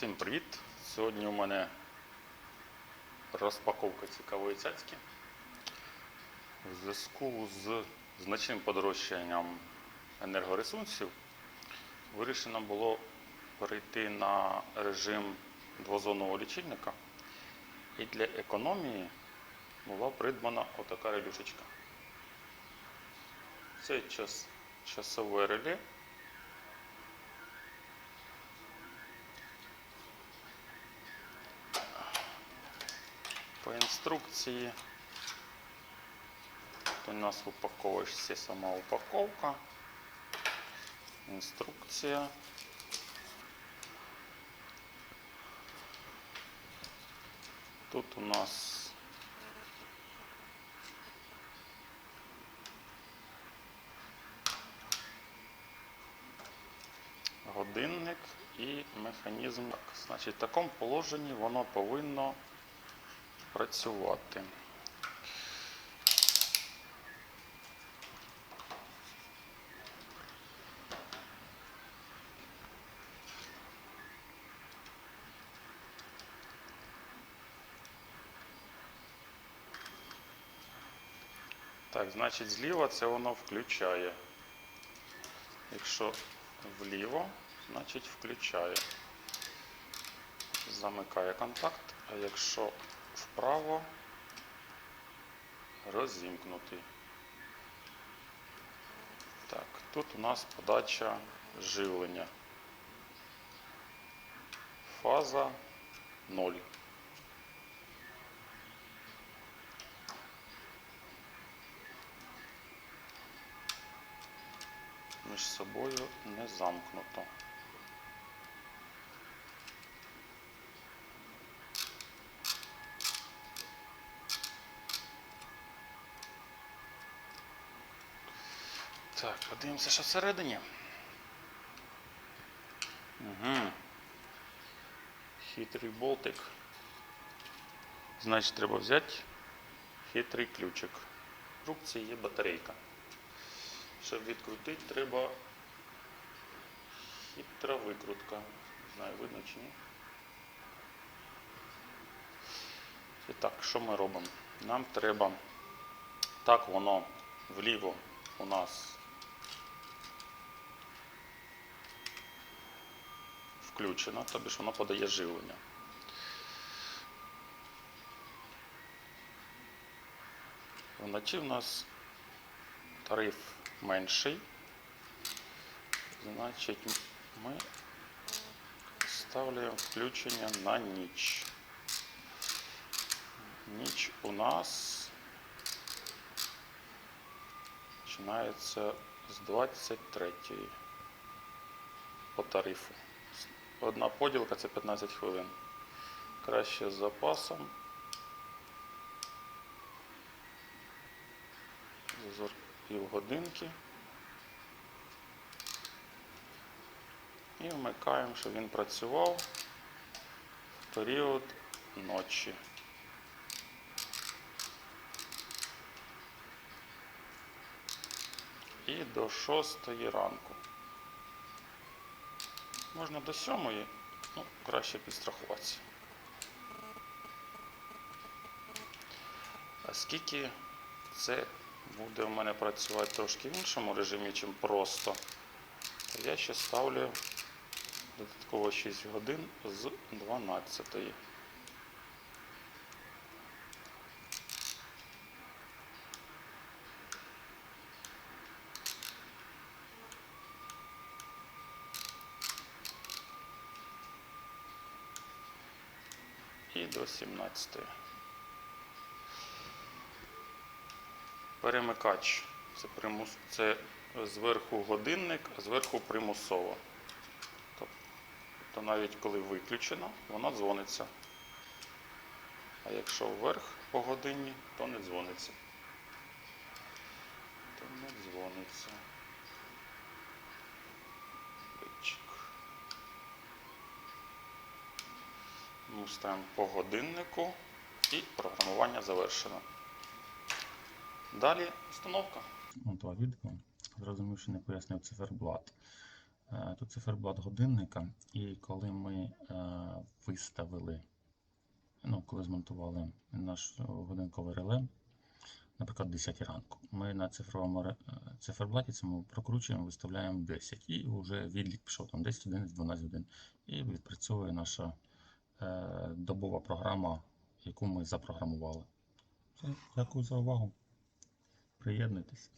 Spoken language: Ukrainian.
Всім привіт! Сьогодні у мене розпаковка цікавої цяцьки. У зв'язку з значним подорожчанням енергоресурсів вирішено було перейти на режим двозонного лічильника. І для економії була придбана отака релюшечка. Це час, часове реле. По інструкції у нас в упаковочці сама упаковка, інструкція. Тут у нас годинник і механізм. Так, Значить, в такому положенні воно повинно працювати. Так, значить, зліва це воно включає. Якщо вліво, значить включає. Замикає контакт, а якщо вправо розімкнутий. Так, тут у нас подача живлення. Фаза 0. Між собою не замкнуто. Так, подивимося, що всередині. Угу. Хитрий болтик. Значить, треба взяти хитрий ключик. В рубці є батарейка. Щоб відкрутити, треба хитра викрутка. Не знаю, видно чи ні. І так, що ми робимо? Нам треба так воно вліво у нас включено, тобі ж воно подає живлення. Вночі в нас тариф менший. Значить, ми ставляємо включення на ніч. Ніч у нас починається з 23 по тарифу. Одна поділка це 15 хвилин. Краще з запасом. Зазор півгодинки. І вмикаємо, щоб він працював в період ночі. І до 6 ранку. Можна до 7, ну, краще підстрахуватися. Оскільки це буде в мене працювати трошки в іншому режимі, чим просто, то я ще ставлю додатково 6 годин з 12. До 17. Перемикач. Це, примус... це зверху годинник, а зверху примусово. Тобто навіть коли виключено, вона дзвониться. А якщо вверх по годині, то не дзвониться. То не дзвониться. Ми ставимо по годиннику і програмування завершено. Далі установка. Монтував відео, зрозумів, що не пояснив циферблат. Е, Тут циферблат годинника, і коли ми е, виставили, ну, коли змонтували наш е, годинковий реле, наприклад, 10 ранку. Ми на цифровому е, циферблаті цьому прокручуємо, виставляємо 10. І вже відлік пішов там 10 годин, 12 годин. І відпрацьовує наша добова програма, яку ми запрограмували. Все, дякую за увагу. Приєднуйтесь.